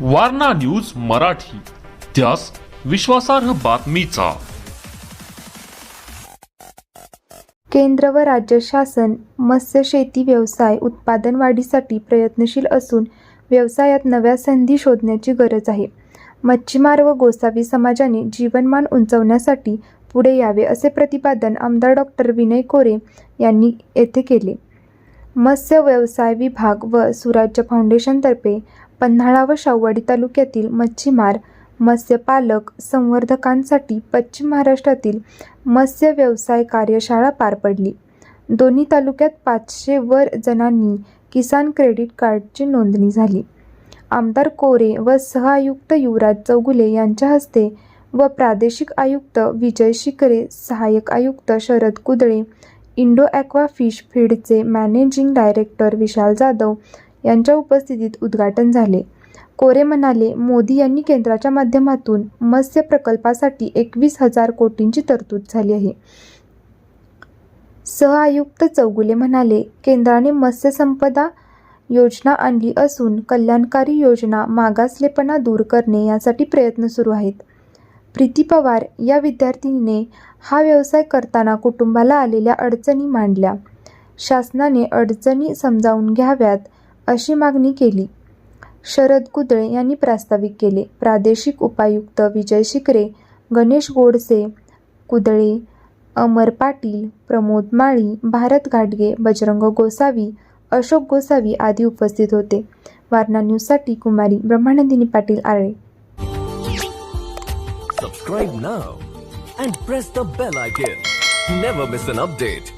Warna news Marathi. त्यास विश्वासार्ह बातमीचा. केंद्र व राज्य शासन मत्स्यशेती व्यवसाय उत्पादन वाढीसाठी प्रयत्नशील असून व्यवसायात नव्या संधी शोधण्याची गरज आहे. मच्छीमार व गोसावी समाजाने जीवनमान उंचावण्यासाठी पुढे यावे असे प्रतिपादन आमदार डॉक्टर विनय कोरे यांनी येथे केले. मत्स्य व्यवसाय विभाग व सुराज्य फाउंडेशनतर्फे पन्हाळा व शाहूवाडी तालुक्यातील मच्छीमार मत्स्यपालक संवर्धकांसाठी पश्चिम महाराष्ट्रातील मत्स्य व्यवसाय कार्यशाळा पार पडली. दोन्ही तालुक्यात पाचशे वर जणांनी किसान क्रेडिट कार्डची नोंदणी झाली. आमदार कोरे व सहआयुक्त युवराज चौगुले यांच्या हस्ते व प्रादेशिक आयुक्त विजय शिकरे सहाय्यक आयुक्त Sharad Kudale Indo aqua fish फीडचे managing director Vishal Jadhav यांच्या उपस्थितीत उद्घाटन झाले. कोरे म्हणाले मोदी यांनी केंद्राच्या माध्यमातून मत्स्य प्रकल्पासाठी एकवीस हजार कोटींची तरतूद झाली आहे. सहआयुक्त चौगुले म्हणाले केंद्राने मत्स्य संपदा योजना आणली असून कल्याणकारी योजना मागासलेपणा दूर करणे यासाठी प्रयत्न सुरू आहेत. प्रीती पवार या विद्यार्थिनीने हा व्यवसाय करताना कुटुंबाला आलेल्या अडचणी मांडल्या. शासनाने अडचणी समजावून घ्याव्यात अशी मागणी केली. शरद कुदळे यांनी प्रास्ताविक केले. प्रादेशिक उपायुक्त विजय शिकरे गणेश गोडसे कुदळे अमर पाटील प्रमोद माळी भारत घाटगे बजरंग गोसावी अशोक गोसावी आदी उपस्थित होते. वारणा न्यूजसाठी Kumari Brahmanandini Patil Ale subscribe now and press the bell icon never miss an update